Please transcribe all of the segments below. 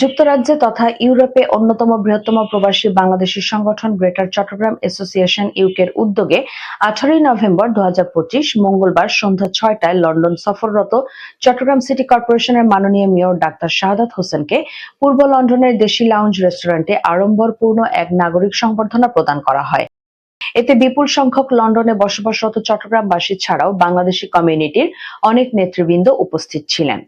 যুক্তরাজ্যে তথা ইউরোপে অন্যতম বৃহত্তম প্রবাসী বাংলাদেশি সংগঠন গ্রেটার চট্টগ্রাম অ্যাসোসিয়েশন ইউকের উদ্যোগে আঠারোই নভেম্বর দু হাজার পঁচিশ মঙ্গলবার সন্ধ্যা ছয়টায় লন্ডন সফররত চট্টগ্রাম সিটি কর্পোরেশনের মাননীয় মেয়র ডাক্তার শাহাদাত হোসেনকে পূর্ব লন্ডনের দেশি লাউঞ্জ রেস্টুরেন্টে আড়ম্বরপূর্ণ এক নাগরিক সংবর্ধনা প্রদান করা হয়। এতে বিপুল সংখ্যক লন্ডনে বসবাসরত চট্টগ্রামবাসী ছাড়াও বাংলাদেশি কমিউনিটির অনেক নেতৃবৃন্দ উপস্থিত ছিলেন।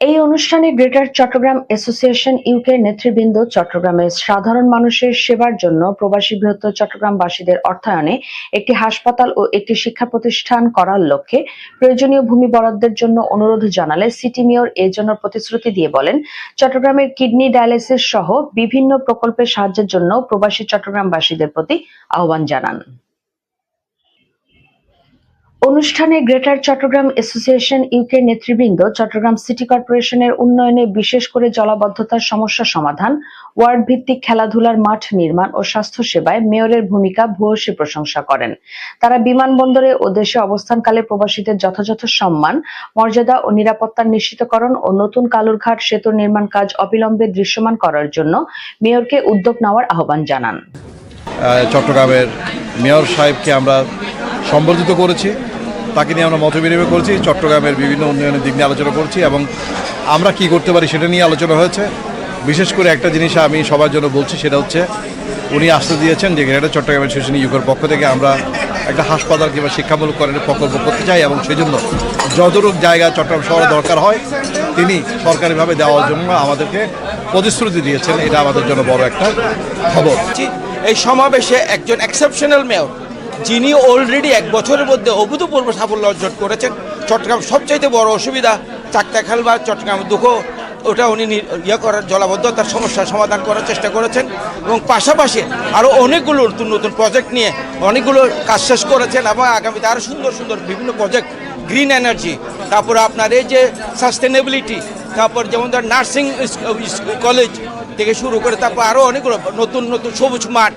এই অনুষ্ঠানে গ্রেটার চট্টগ্রাম অ্যাসোসিয়েশন ইউকে নেতৃবৃন্দ, চট্টগ্রামের সাধারণ মানুষের সেবার জন্য প্রবাসী বৃহত্তর চট্টগ্রামবাসীদের অর্থায়নে একটি হাসপাতাল ও একটি শিক্ষা প্রতিষ্ঠান করার লক্ষ্যে প্রয়োজনীয় ভূমি বরাদ্দের জন্য অনুরোধ জানালে সিটি মেয়র এ জন্য প্রতিশ্রুতি দিয়ে বলেন, চট্টগ্রামের কিডনি ডায়ালিসিস সহ বিভিন্ন প্রকল্পের সাহায্যের জন্য প্রবাসী চট্টগ্রামবাসীদের প্রতি আহ্বান জানান। অনুষ্ঠানে গ্রেটার চট্টগ্রাম অ্যাসোসিয়েশন ইউকে নেতৃবৃন্দ, চট্টগ্রাম সিটি কর্পোরেশনের উন্নয়নে বিশেষ করে জলাবদ্ধতার সমস্যা সমাধান ওয়ার্ড ভিত্তিক খেলাধুলার মাঠ নির্মাণ ও স্বাস্থ্য সেবায় মেয়রের ভূমিকা ভূয়সী প্রশংসা করেন। তারা বিমানবন্দরে ও দেশে অবস্থানকালে প্রবাসীদের যথাযথ সম্মান, মর্যাদা ও নিরাপত্তা নিশ্চিতকরণ ও নতুন কালুরঘাট সেতু নির্মাণ কাজ অবিলম্বে দৃশ্যমান করার জন্য মেয়রকে উদ্যোগ নেওয়ার আহ্বান জানান। চট্টগ্রামের মেয়র সাহেবকে আমরা সম্বর্ধিত করেছি। তাকে নিয়ে আমরা মত বিনিময় করেছি, চট্টগ্রামের বিভিন্ন উন্নয়নের দিক নিয়ে আলোচনা করছি এবং আমরা কি করতে পারি সেটা নিয়ে আলোচনা হয়েছে বিশেষ করে একটা জিনিস আমি সবার জন্য বলছি, সেটা হচ্ছে উনি আসতে দিয়েছেন যে গ্রেটার চট্টগ্রামের শিশু ইউকের পক্ষ থেকে আমরা একটা হাসপাতাল কিংবা শিক্ষামূলক করেন প্রকল্প করতে চাই এবং সেই জন্য যতটুক জায়গা চট্টগ্রাম শহরে দরকার হয়, তিনি সরকারিভাবে দেওয়ার জন্য আমাদেরকে প্রতিশ্রুতি দিয়েছেন এটা আমাদের জন্য বড় একটা খবর। এই সমাবেশে একজন এক্সেপশনাল মেয়র যিনি অলরেডি এক বছরের মধ্যে অভূতপূর্ব সাফল্য অর্জন করেছেন, চট্টগ্রাম সবচাইতে বড় অসুবিধা চাকতা খাল বা চট্টগ্রাম দুঃখ, ওটা উনি ইয়ে করার জলাবদ্ধতার সমস্যার সমাধান করার চেষ্টা করেছেন এবং পাশাপাশি আরও অনেকগুলো নতুন নতুন প্রজেক্ট নিয়ে অনেকগুলো কাজ শেষ করেছেন এবং আগামীতে আরও সুন্দর সুন্দর বিভিন্ন প্রজেক্ট গ্রিন এনার্জি তারপর আপনার এই যে সাস্টেনেবিলিটি তারপর যেমন ধর নার্সিং কলেজ থেকে শুরু করে তারপর আরও অনেকগুলো নতুন নতুন সবুজ মাঠ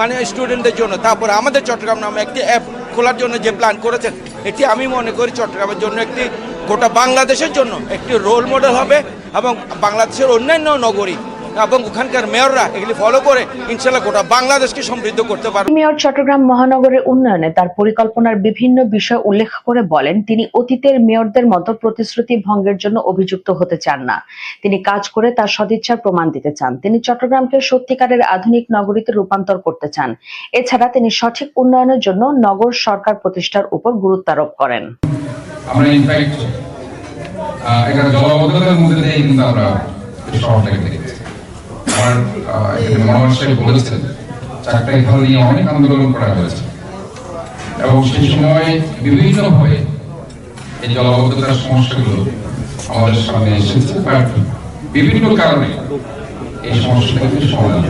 মানে স্টুডেন্টদের জন্য। তারপর আমাদের চট্টগ্রাম নামে একটি অ্যাপ খোলার জন্য যে প্ল্যান করেছেন, এটি আমি মনে করি চট্টগ্রামের জন্য একটি, গোটা বাংলাদেশের জন্য একটি রোল মডেল হবে এবং বাংলাদেশের অন্যান্য নগরী এবং ওখানকার মেয়ররা এগুলি ফলো করে ইনশাল্লাহ গোটা বাংলাদেশকে সমৃদ্ধ করতে পারবে। মেয়র চট্টগ্রাম মহানগরের উন্নয়নে তার পরিকল্পনার বিভিন্ন বিষয় উল্লেখ করে বলেন তিনি অতীতের মেয়রদের মতো প্রতিশ্রুতি ভঙ্গের জন্য অভিযুক্ত হতে চান না। তিনি কাজ করে তার সদিচ্ছার প্রমাণ দিতে চান। তিনি চট্টগ্রামকে সত্যিকারের আধুনিক নগরীতে রূপান্তর করতে চান। এছাড়া তিনি সঠিক উন্নয়নের জন্য নগর সরকার প্রতিষ্ঠার উপর গুরুত্ব আরোপ করেন। আমরা ইনফ্যাক্ট এখানে জলাবদ্ধতার মধ্যে দিয়ে কিন্তু আমরা শহরটাকে দেখেছি আমার এখানে মনোহর সাহেব বলেছেন চাকরি খাল নিয়ে অনেক আন্দোলন করা হয়েছে। এবং সেই সময় বিভিন্নভাবে এই জলাবদ্ধতার সমস্যাগুলো আমাদের সামনে এসেছে বাট বিভিন্ন কারণে এই সমস্যাটা সমাধান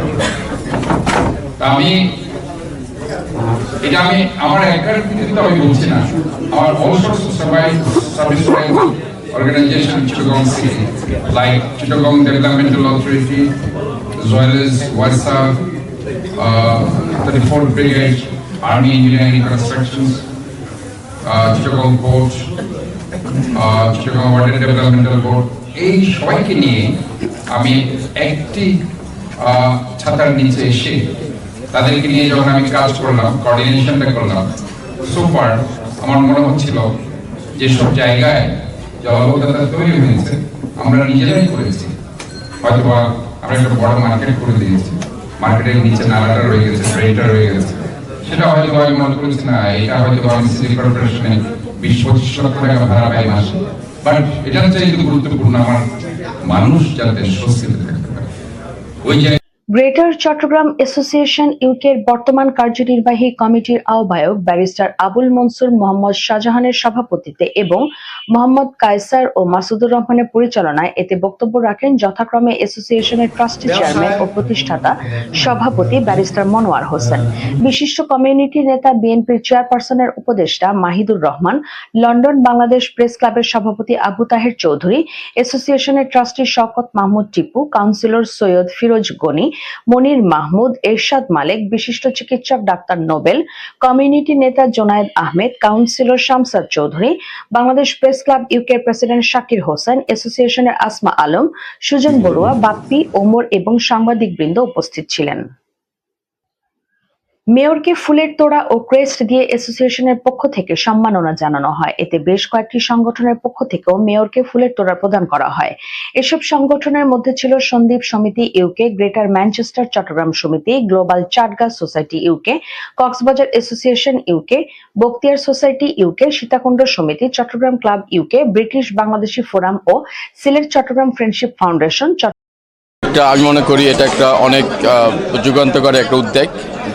আমি, এটা আমি আমার একার কিন্তু আমি বলছি না, আমার all sorts of survive service organization Chittagong City like Chittagong Uh, 34th Brigade Army Engineering Constructions uh, Chittagong Port uh, Chittagong Water Developmental Board এই সবাইকে নিয়ে আমি একটি ছাতার নিচে এসে তাদেরকে নিয়ে যখন আমি কাজ করলাম কোঅর্ডিনেশনটা করলাম সুপার আমার মনে হচ্ছিল যে সব জায়গায় জলাবদ্ধতা তৈরি হয়েছে আমরা নিজেরাই করেছি হয়তোবা আমরা একটা বড় মার্কেট করে দিয়েছি মার্কেটের নিচে নালাটা রয়ে গেছে ড্রেনটা রয়ে গেছে। সেটা হয়তো আমি মনে করেছি না, এটা হয়তো আমি সিটি কর্পোরেশনে বিশ পঁচিশ লক্ষ টাকা ভাড়া পাই মাসে। বাট চাইতে গুরুত্বপূর্ণ, আমার মানুষ যাতে স্বস্তিতে থাকতে পারে ওই গ্রেটার চট্টগ্রাম অ্যাসোসিয়েশন ইউকের বর্তমান কার্যনির্বাহী কমিটির আহ্বায়ক ব্যারিস্টার আবুল মনসুর মোহাম্মদ শাহজাহানের সভাপতিত্বে এবং মোহাম্মদ কায়সার ও মাসুদুর রহমানের পরিচালনায় এতে বক্তব্য রাখেন যথাক্রমে অ্যাসোসিয়েশনের ট্রাস্টি চেয়ারম্যান ও প্রতিষ্ঠাতা সভাপতি ব্যারিস্টার মনোয়ার হোসেন। বিশিষ্ট কমিউনিটি নেতা বিএনপির চেয়ারপারসনের উপদেষ্টা মাহিদুর রহমান লন্ডন বাংলাদেশ প্রেস ক্লাবের সভাপতি আবু তাহের চৌধুরী অ্যাসোসিয়েশনের ট্রাস্টি শওকত মাহমুদ টিপু কাউন্সিলর সৈয়দ ফিরোজ গনি মনির মাহমুদ এরশাদ মালিক বিশিষ্ট চিকিৎসক ডাক্তার নোবেল কমিউনিটি নেতা Junayed Ahmed councillor Shamsad Chowdhury Bangladesh press club ইউকের প্রেসিডেন্ট শাকির হোসেন অ্যাসোসিয়েশনের আসমা আলম, সুজন বড়ুয়া, বাপ্পি, ওমর এবং সাংবাদিকবৃন্দ উপস্থিত ছিলেন। মেয়রকে ফুলের তোড়া ও ক্রেস্ট দিয়ে অ্যাসোসিয়েশনের পক্ষ থেকে সম্মাননা জানানো হয়। এতে বেশ কয়েকটি সংগঠনের পক্ষ থেকেও মেয়রকে ফুলের তোড়া প্রদান করা হয়। এসব সংগঠনের মধ্যে ছিল সন্দীপ সমিতি ইউকে, গ্রেটার ম্যানচেস্টার চট্টগ্রাম সমিতি, global চাটগাছ society UK, Cox's Bazar association UK, Bakhtiar society UK, Sitakunda সমিতি, Chattogram club UK, British Bangladeshi forum ও সিলেট চট্টগ্রাম ফ্রেন্ডশিপ ফাউন্ডেশন এটা আমি মনে করি এটা একটা অনেক যুগান্তকারী একটা উদ্যোগ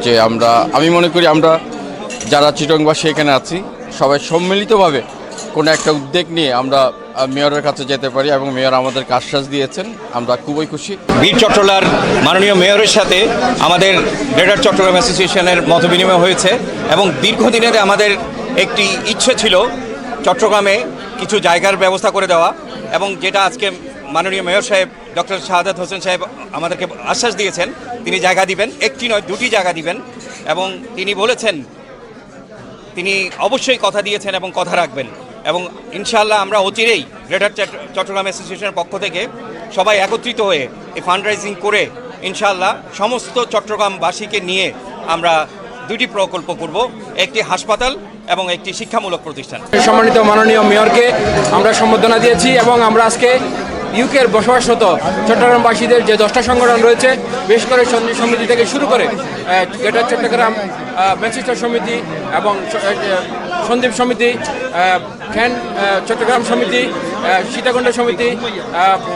যে আমরা, আমি মনে করি আমরা যারা চিটংবাসী এখানে আছি, সবাই সম্মিলিতভাবে কোনো একটা উদ্যোগ নিয়ে আমরা মেয়রের কাছে যেতে পারি এবং মেয়র আমাদেরকে আশ্বাস দিয়েছেন, আমরা খুবই খুশি। বীর চট্টলার মাননীয় মেয়রের সাথে আমাদের গ্রেটার চট্টগ্রাম অ্যাসোসিয়েশনের মতবিনিময় হয়েছে এবং দীর্ঘদিনের আমাদের একটি ইচ্ছে ছিল চট্টগ্রামে কিছু জায়গার ব্যবস্থা করে দেওয়া এবং যেটা আজকে মাননীয় মেয়র সাহেব, ডক্টর শাহাদাত হোসেন সাহেব আমাদেরকে আশ্বাস দিয়েছেন, তিনি জায়গা দিবেন, একটি নয়, দুটি জায়গা দিবেন, এবং তিনি বলেছেন, তিনি অবশ্যই কথা দিয়েছেন এবং কথা রাখবেন। এবং ইনশাআল্লাহ আমরা অচিরেই গ্রেটার চট্টগ্রাম অ্যাসোসিয়েশনের পক্ষ থেকে সবাই একত্রিত হয়ে এই ফান্ড রাইজিং করে ইনশাআল্লাহ সমস্ত চট্টগ্রামবাসীকে নিয়ে আমরা দুটি প্রকল্প করব, একটি হাসপাতাল এবং একটি শিক্ষামূলক প্রতিষ্ঠান। সম্মানিত মাননীয় মেয়রকে আমরা সম্বোধনা দিয়েছি এবং আমরা আজকে ইউকের বসবাসরত চট্টগ্রামবাসীদের যে দশটা সংগঠন রয়েছে বেশ করে সন্ধি সমিতি থেকে শুরু করে গ্রেটার চট্টগ্রাম ম্যানচেস্টার সমিতি এবং সন্দীপ সমিতি ফ্যান চট্টগ্রাম সমিতি সীতাকুণ্ড সমিতি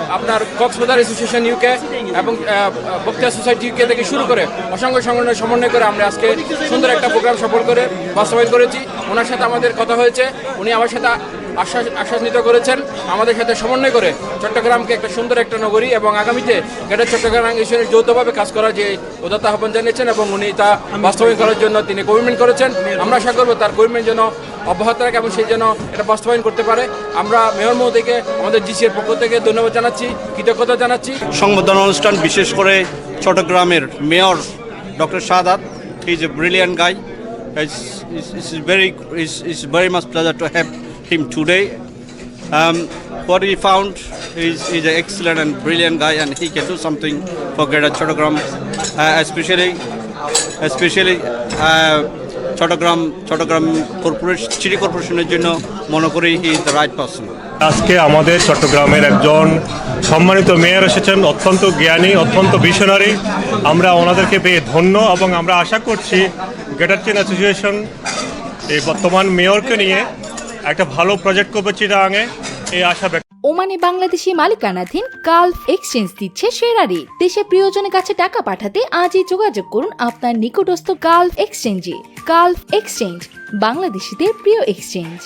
আপনার কক্সবাজার অ্যাসোসিয়েশন ইউকে এবং আহ, বক্তিয়া সোসাইটি ইউকে থেকে শুরু করে অসংখ্য সংগঠনের সমন্বয় করে আমরা আজকে সুন্দর একটা প্রোগ্রাম সফল করে বাস্তবায়ন করেছি। ওনার সাথে আমাদের কথা হয়েছে। উনি আমার সাথে আশ্বাস আশ্বাস আশ্বাসিত করেছেন। আমাদের সাথে সমন্বয় করে চট্টগ্রামকে একটা সুন্দর একটা নগরী এবং আগামীতে গ্রেটার চট্টগ্রাম ইউনিয়নের যৌথভাবে কাজ করার যে উদাত্ত আহ্বান জানিয়েছেন এবং উনি তা বাস্তবায়ন করার জন্য তিনি কমিটমেন্ট করেছেন। আমরা আশা করব তার কমিটমেন্ট যেন অব্যাহত রাখে এবং সেই জন্য এটা বাস্তবায়ন করতে পারে। আমরা মেয়র মহোদয়কে, আমাদের জিসিএর পক্ষ থেকে ধন্যবাদ জানাচ্ছি, কৃতজ্ঞতা জানাচ্ছি। সংবর্ধনা অনুষ্ঠান বিশেষ করে চট্টগ্রামের mayor doctor he is a brilliant guy it's very it's very much pleasure to have him today Um, what he found is he's an excellent and brilliant guy, and he can do something for Greater Chattogram, uh, especially, especially uh, Chattogram Chattogram corporation city কর্পোরেশনের জন্য মনে করি he is the right person আজকে আমাদের চট্টগ্রামের একজন সম্মানিত mayor এসেছেন অত্যন্ত জ্ঞানী অত্যন্ত ভিশনারি আমরা ওনাদেরকে পেয়ে ধন্য এবং আমরা আশা করছি গ্রেটার চেন অ্যাসোসিয়েশন এই বর্তমান মেয়রকে নিয়ে একটা ভালো প্রজেক্ট করবে চিটাঙে এই আশা ব্যক্ত ওমানে বাংলাদেশি মালিকানাধীন গালফ এক্সচেঞ্জ দিচ্ছে সেরা রেট দেশে প্রিয়জনের কাছে টাকা পাঠাতে আজই যোগাযোগ করুন আপনার নিকটস্থ গালফ এক্সচেঞ্জে গালফ এক্সচেঞ্জ বাংলাদেশিদের প্রিয় এক্সচেঞ্জ